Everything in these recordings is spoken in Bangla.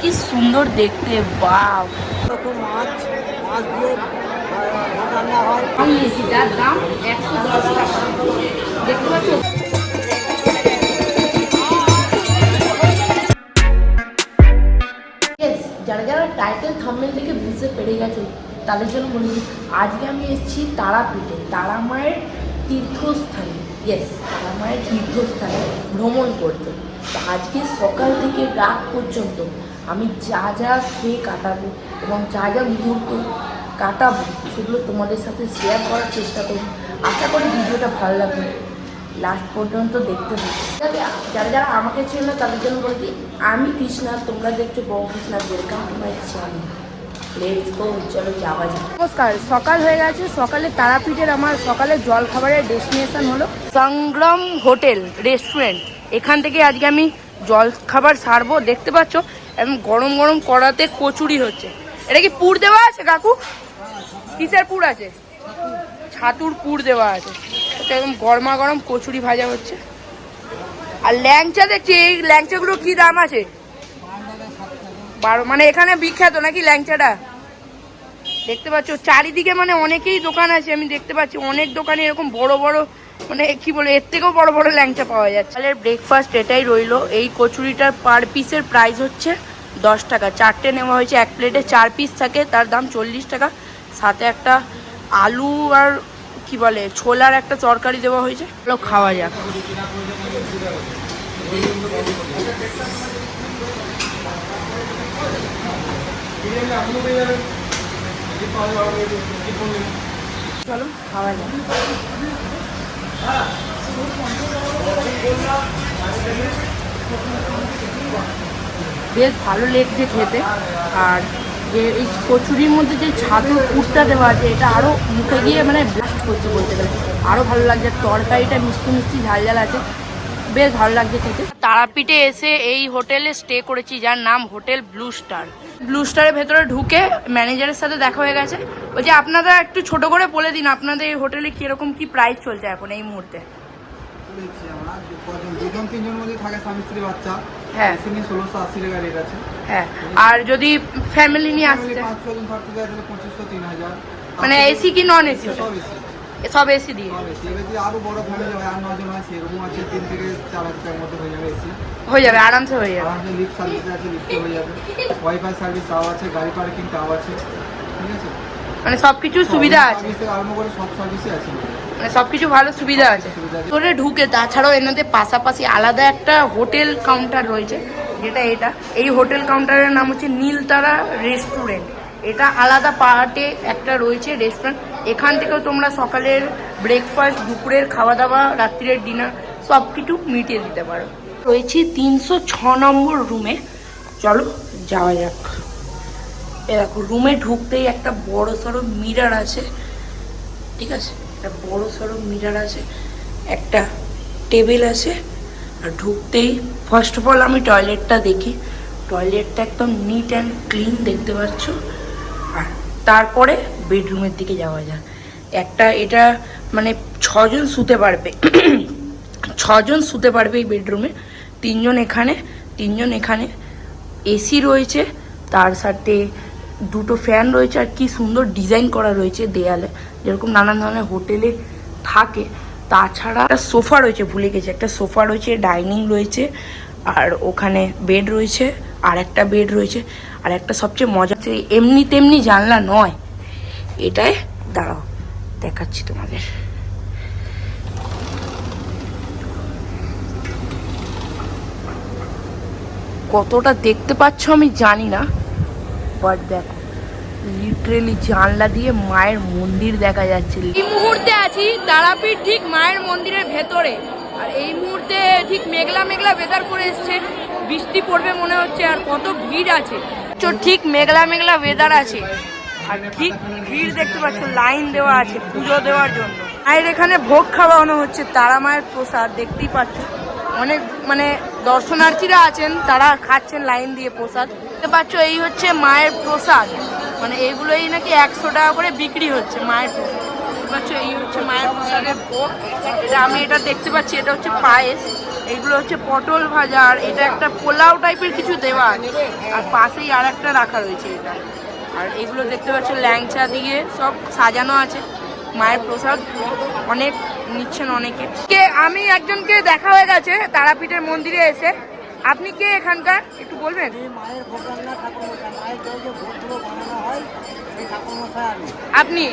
কি সুন্দর দেখতে রকম মাছ মাছ দিয়ে রান্না হয় যার দাম একশো দশ টাকা। দেখতে পাচ্ছ? যারা যারা টাইটেল থাম্বনেল থেকে বুঝতে পেরে গেছে তাদের জন্য বলি আজকে আমি এসেছি তারাপীঠে তারা মায়ের তীর্থস্থানে। ইয়েস তারা মায়ের তীর্থস্থানে ভ্রমণ করতে। তো আজকে সকাল থেকে রাত পর্যন্ত আমি যা যা খেয়ে কাটাবো এবং যা যা মুহূর্ত কাটাবো, সেগুলো তোমাদের সাথে শেয়ার করার চেষ্টা করব। আশা করি ভিডিওটা ভালো লাগবে। লাস্ট পর্যন্ত দেখতে থাকো। তবে যারা যারা আমাকে ছিল তাদের জন্য বলছি আমি কৃষ্ণা, তোমরা দেখছ বউ Krishna welcome to my channel নমস্কার, সকাল হয়ে গেছে। সকালে তারাপীঠের আমার সকালে জল খাবারের ডেস্টিনেশন হলো সংগ্রাম হোটেল রেস্টুরেন্ট এখান থেকে আজকে আমি জল খাবার সারবো, দেখতে পাচ্ছ? এবং গরম গরম কড়াতে কচুরি হচ্ছে। এটা কি পুর দেওয়া আছে, কাকু? কিসের পুর আছে? ছাতুর পুর দেওয়া আছে। একদম গরমা গরম কচুরি ভাজা হচ্ছে। আর ল্যাংচা দেখছি, এই ল্যাংচাগুলো কি দাম আছে? বারো মানে এখানে বিখ্যাত নাকি ল্যাংচাটা? দেখতে পাচ্ছ, চারিদিকে মানে অনেকেই দোকান আছে, আমি দেখতে পাচ্ছি, অনেক দোকানে এরকম বড় বড় মানে কি বলে, এর থেকেও বড় বড় ল্যাংচা পাওয়া যাচ্ছে। তাহলে ব্রেকফাস্ট এটাই রইল। এই কচুরিটার পার পিসের প্রাইস হচ্ছে দশ টাকা। চারটে নেওয়া হয়েছে, এক প্লেটে চার পিস থাকে, তার দাম চল্লিশ টাকা। সাথে একটা আলু আর কি বলে, ছোলার একটা তরকারি দেওয়া হয়েছে। খাওয়া যাক। চলো, খাওয়া যাক। বেশ ভালো লেগছে খেতে। আর যে এই কচুরির মধ্যে যে ছাতু কুটটা দেওয়া আছে, এটা আরও মুখে গিয়ে মানে ব্লাস্ট করছে বলতে গেলে। আরও ভালো লাগছে। তরকারিটা মিষ্টি মিষ্টি ঝাল ঝাল আছে। বেশ ভালো লাগছে খেতে। তারাপীঠে এসে এই হোটেলে স্টে করেছি যার নাম হোটেল ব্লু স্টার ব্লু স্টারের ভেতরে ঢুকে ম্যানেজারের সাথে দেখা হয়ে গেছে। বলছে আপনারা একটু ছোট করে বলে দিন আপনাদের এই হোটেলে কীরকম কি প্রাইস চলছে এখন এই মুহূর্তে? যে হ্যাঁ। হ্যাঁ। আর যদি ফ্যামিলি নিয়ে আসতে মানে এসি কি নন এসি সব এসি দিয়ে। আরও বড় ফ্যামিলি হয় আর নজন হয় সেরকম আছে তিন থেকে চার হাজার মধ্যে হয়ে যাবে এসি হয়ে যাবে আরামসে হয়ে যাবে। আরামসে লিফট সার্ভিস আছে লিফটে হয়ে যাবে। ওয়াইফাই সার্ভিস তাও আছে গাড়ি পার্কিং তাও আছে ঠিক আছে? মানে সবকিছু সুবিধা আছে। সব সার্ভিসই আছে। মানে সবকিছু ভালো সুবিধা আছে। সুবিধা আছে। তোরে ঢুকে তাছাড়াও এনাদের পাশাপাশি আলাদা একটা হোটেল কাউন্টার রয়েছে যেটা এটা। এই হোটেল কাউন্টারের নাম হচ্ছে নীলতারা রেস্টুরেন্ট এটা আলাদা পার্টে একটা রয়েছে রেস্টুরেন্ট এখান থেকেও তোমরা সকালের ব্রেকফাস্ট দুপুরের খাওয়া দাওয়া রাত্রিরের ডিনার সব কিছু মিটিয়ে দিতে পারো। রয়েছে তিনশো ছ নম্বর রুমে চলো, যাওয়া যাক। এ দেখো রুমে ঢুকতেই একটা বড় সড়ো মিরার আছে। ঠিক আছে? একটা বড় সড়ো মিরার আছে। একটা টেবিল আছে। আর ঢুকতেই ফার্স্ট অফ অল আমি টয়লেটটা দেখি। টয়লেটটা একদম নিট অ্যান্ড ক্লিন দেখতে পাচ্ছ। আর তারপরে বেডরুমের দিকে যাওয়া যায় একটা এটা মানে ছজন শুতে পারবে। ছজন শুতে পারবে এই বেডরুমে। তিনজন এখানে তিনজন এখানে। এসি রয়েছে, তার সাথে দুটো ফ্যান রয়েছে আর কি সুন্দর ডিজাইন করা রয়েছে দেয়ালে। যেরকম নানান ধরনের হোটেলে থাকে। তাছাড়া একটা সোফা রয়েছে, ভুলে গেছি। একটা সোফা রয়েছে, ডাইনিং রয়েছে, আর ওখানে বেড রয়েছে, আর একটা বেড রয়েছে। আর একটা সবচেয়ে মজা এমনি তেমনি জানলা নয়। এটাই দাঁড়াও, দেখাচ্ছি তোমাদের। কতটা দেখতে পাচ্ছ আমি জানি না বাট দেখো লিটারেলি জানলা দিয়ে মায়ের মন্দির দেখা যাচ্ছে। এই মুহূর্তে আছি তারাপীঠ ঠিক মায়ের মন্দিরের ভেতরে, আর এই মুহূর্তে ঠিক মেঘলা মেঘলা ওয়েদার করে এসছে, বৃষ্টি পড়বে মনে হচ্ছে, আর কত ভিড় আছে। তো ঠিক মেঘলা মেঘলা ওয়েদার আছে। আর ঠিক ভিড় দেখতে পাচ্ছ লাইন দেওয়া আছে, পুজো দেওয়ার জন্য। আর এখানে ভোগ খাওয়ানো হচ্ছে, তারা মায়ের প্রসাদ, দেখতেই পাচ্ছ। অনেক মানে দর্শনার্থীরা আছেন, তারা খাচ্ছেন লাইন দিয়ে প্রসাদ। দেখতে পাচ্ছ, এই হচ্ছে মায়ের প্রসাদ। মানে এইগুলোই নাকি একশো টাকা করে বিক্রি হচ্ছে মায়ের প্রসাদ। পাচ্ছ, এই হচ্ছে মায়ের প্রসাদের এটা আমি এটা দেখতে পাচ্ছি, এটা হচ্ছে পায়েস। এগুলো হচ্ছে পটল ভাজা, আর এটা একটা পোলাও টাইপের কিছু দেওয়া আর পাশেই আর একটা রাখা রয়েছে এটা। আর এগুলো দেখতে পাচ্ছ, ল্যাংচা দিয়ে সব সাজানো আছে। মায়ের প্রসাদ, অনেক নিচ্ছেন অনেকে। আমি একজনকে দেখা হয়ে গেছে, তারাপীঠের মন্দিরে এসে। আপনি কে এখানকার? একটু বলবেন? মায়ের হয় আপনি?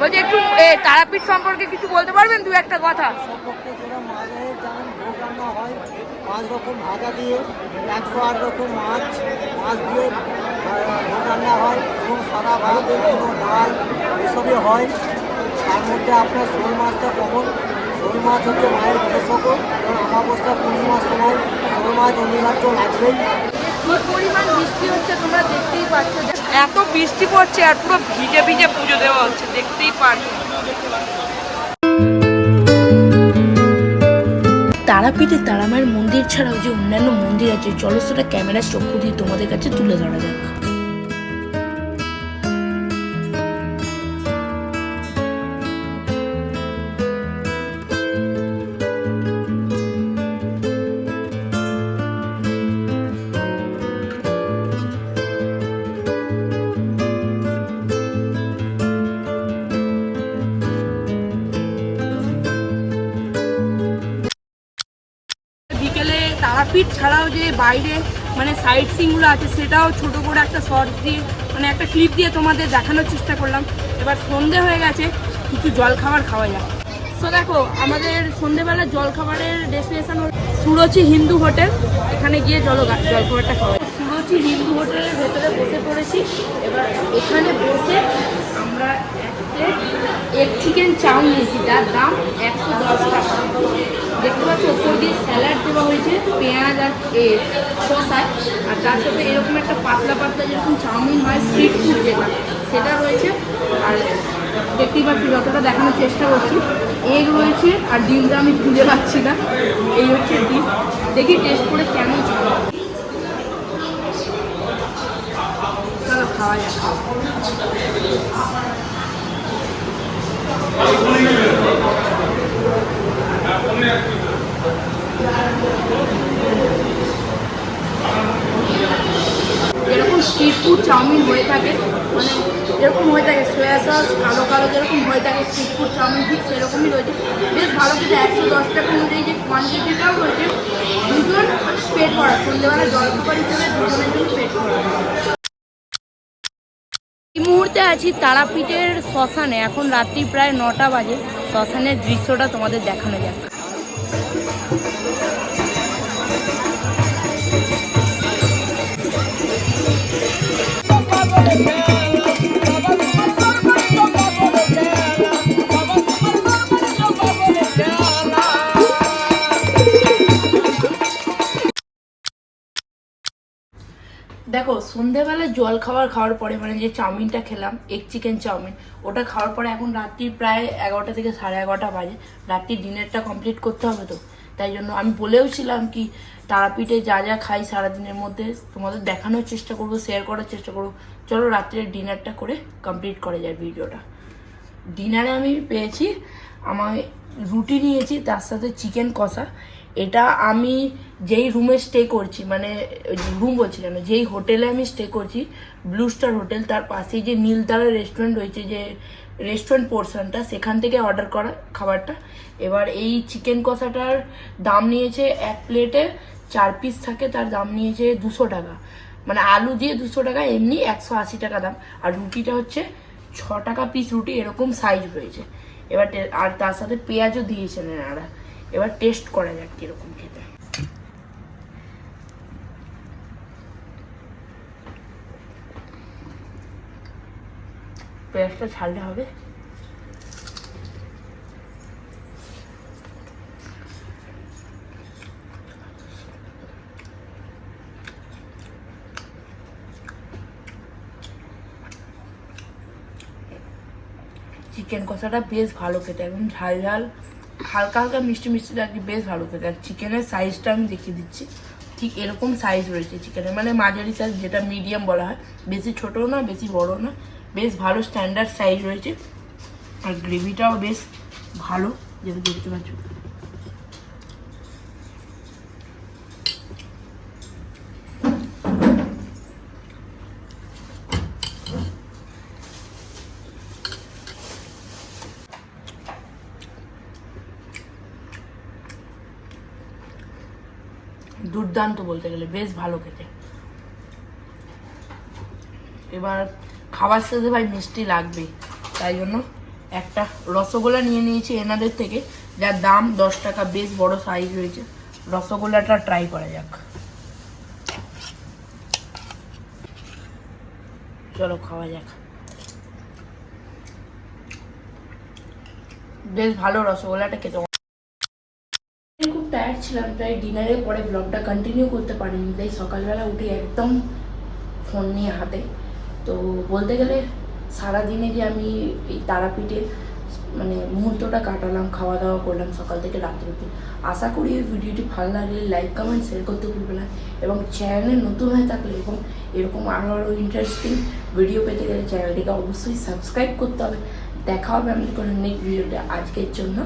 বলছি একটু এ, তারাপীঠ সম্পর্কে কিছু বলতে পারবেন? দু একটা কথা। হয় পাঁচ রকম ভাজা দিয়ে একশো আট রকম মাছ মাছ দিয়ে ভোগ রান্না হয় এবং সাদা ভাত এবং ডাল এসবই হয়। তার মধ্যে আপনার শোল মাছটা কমন শোল মাছ হচ্ছে মায়ের বিশেষজ্ঞ এবং আমাবস্যা পূর্ণিমার সময় শোল মাছ অনিবার্য লাগবেই। পরিমাণ বৃষ্টি হচ্ছে তোমরা দেখতেই পাচ্ছ এত বৃষ্টি পড়ছে আর পুরো ভিজে ভিজে পুজো দেওয়া হচ্ছে দেখতেই পাচ্ছ তারাপীঠে তারামায়ের মন্দির ছাড়াও যে অন্যান্য মন্দির আছে চলো সেটা ক্যামেরার চক্ষু দিয়ে তোমাদের কাছে তুলে ধরা যাক। তারাপীঠ ছাড়াও যে বাইরে মানে সাইট সিনগুলো আছে, সেটাও ছোট করে একটা শর্ট দিয়ে মানে একটা ক্লিপ দিয়ে তোমাদের দেখানোর চেষ্টা করলাম। এবার সন্ধে হয়ে গেছে, কিছু জল খাবার খাওয়া যাক। তো দেখো, আমাদের সন্ধেবেলা জল খাবারের ডেস্টিনেশন সুরচি হিন্দু হোটেল। এখানে গিয়ে জল জল খাবারটা খাওয়া সুরচি হিন্দু হোটেলের ভেতরে বসে পড়েছি। এবার এখানে বসে আমরা এক এক চিকেন চাউ নিয়েছি। যার দাম একশো দশ টাকা। দেখতে পাচ্ছ ওপর দিয়ে স্যালাড দেওয়া হয়েছে, পেঁয়াজ আর এ শসায় আর তার সাথে এরকম একটা পাতলা পাতলা যেরকম চাউমিন হয় স্ট্রিট ফুড যেটা, সেটা রয়েছে। আর দেখতেই পাচ্ছি, যতটা দেখানোর চেষ্টা করছি। এগ রয়েছে, আর ডিমটা আমি খুঁজে পাচ্ছি না। এই হচ্ছে ডিম। দেখি টেস্ট করে কেমন খাওয়া যাক যেরকম স্ট্রিট ফুড চাউমিন হয়ে থাকে। মানে যেরকম হয়ে থাকে সোয়া সস কালো কালো যেরকম হয়ে থাকে স্ট্রিট ফুড চাউমিন ঠিক সেরকমই রয়েছে। বেশ ভালো খেতে, একশো দশ টাকা অনুযায়ী যে কোয়ান্টিটিটাও রয়েছে। দুজন মানে পেট ভরা সন্ধ্যেবেলা জলখাবার হিসেবে দুজনের জন্য পেট ভরা। এই মুহূর্তে আছি তারাপীঠের শ্মশানে, এখন রাত্রি প্রায় নটা বাজে। শ্মশানের দৃশ্যটা তোমাদের দেখানো যাক। সন্ধেবেলা জল খাবার খাওয়ার পরে মানে যে চাউমিনটা খেলাম এগ চিকেন চাউমিন, ওটা খাওয়ার পরে এখন রাত্রি প্রায় এগারোটা থেকে সাড়ে এগারোটা বাজে। রাত্রির ডিনারটা কমপ্লিট করতে হবে তো? তাই জন্য আমি বলেও ছিলাম কি, তারাপীঠে যা যা খাই সারাদিনের মধ্যে, তোমাদের দেখানোর চেষ্টা করব শেয়ার করার চেষ্টা করব। চলো রাত্রের ডিনারটা করে কমপ্লিট করা যায় ভিডিওটা। ডিনারে আমি পেয়েছি আমার রুটি নিয়েছি, তার সাথে চিকেন কষা। এটা আমি যেই রুমে স্টে করছি মানে রুম বলছি কেন যেই হোটেলে আমি স্টে করছি ব্লু স্টার হোটেল তার পাশেই যে নীলতারা রেস্টুরেন্ট রয়েছে, যে রেস্টুরেন্ট পোর্শনটা সেখান থেকে অর্ডার করা খাবারটা। এবার এই চিকেন কষাটার দাম নিয়েছে এক প্লেটে চার পিস থাকে, তার দাম নিয়েছে দুশো টাকা। মানে আলু দিয়ে দুশো টাকা, এমনি একশো আশি টাকা দাম। আর রুটিটা হচ্ছে ছ টাকা পিস রুটি, এরকম সাইজ রয়েছে। এবার আর তার সাথে পেঁয়াজও দিয়েছেন এনারা। এবার টেস্ট করা যাক কীরকম খেতে। পেঁয়াজটা ছাড়লে হবে। চিকেন কষাটা বেশ ভালো খেতে, একদম ঝাল ঝাল। হালকা হালকা মিষ্টি মিষ্টি লাগছে বেশ ভালো খেতে আর চিকেনের সাইজটা আমি দেখিয়ে দিচ্ছি। ঠিক এরকম সাইজ রয়েছে চিকেনের মানে মাঝারি সাইজ যেটা মিডিয়াম বলা হয়। বেশি ছোটও না, বেশি বড় না। বেশ ভালো স্ট্যান্ডার্ড সাইজ রয়েছে। আর গ্রেভিটাও বেশ ভালো, যেটা দেখতে পাচ্ছ। দুর্দান্ত বলতে গেলে, বেশ ভালো খেতে। এবার খাবার শেষে ভাই মিষ্টি লাগবেই তাই জন্য একটা রসগোল্লা নিয়ে নিয়েছি এনাদের থেকে, যার দাম দশ টাকা, বেশ বড় সাইজ রয়েছে। রসগোল্লাটা ট্রাই করা যাক। চলো খাওয়া যাক। বেশ ভালো রসগোল্লাটা খেতে। টায়ার্ড ছিলাম, তাই ডিনারের পরে ব্লগটা কন্টিনিউ করতে পারিনি। তাই সকালবেলা উঠে একদম ফোন নিয়ে হাতে। তো বলতে গেলে সারাদিনে যে আমি এই তারাপীঠে মানে মুহূর্তটা কাটালাম খাওয়া দাওয়া করলাম সকাল থেকে রাত্রি অব্দি আশা করি এই ভিডিওটি ভালো লাগলে লাইক কমেন্ট শেয়ার করতে ভুলবে না। এবং চ্যানেলে নতুন হয়ে থাকলে এবং এরকম আরও আরও ইন্টারেস্টিং ভিডিও পেতে গেলে চ্যানেলটিকে অবশ্যই সাবস্ক্রাইব করতে হবে। দেখা হবে আমি কোনো নেক্সট ভিডিওটা আজকের জন্য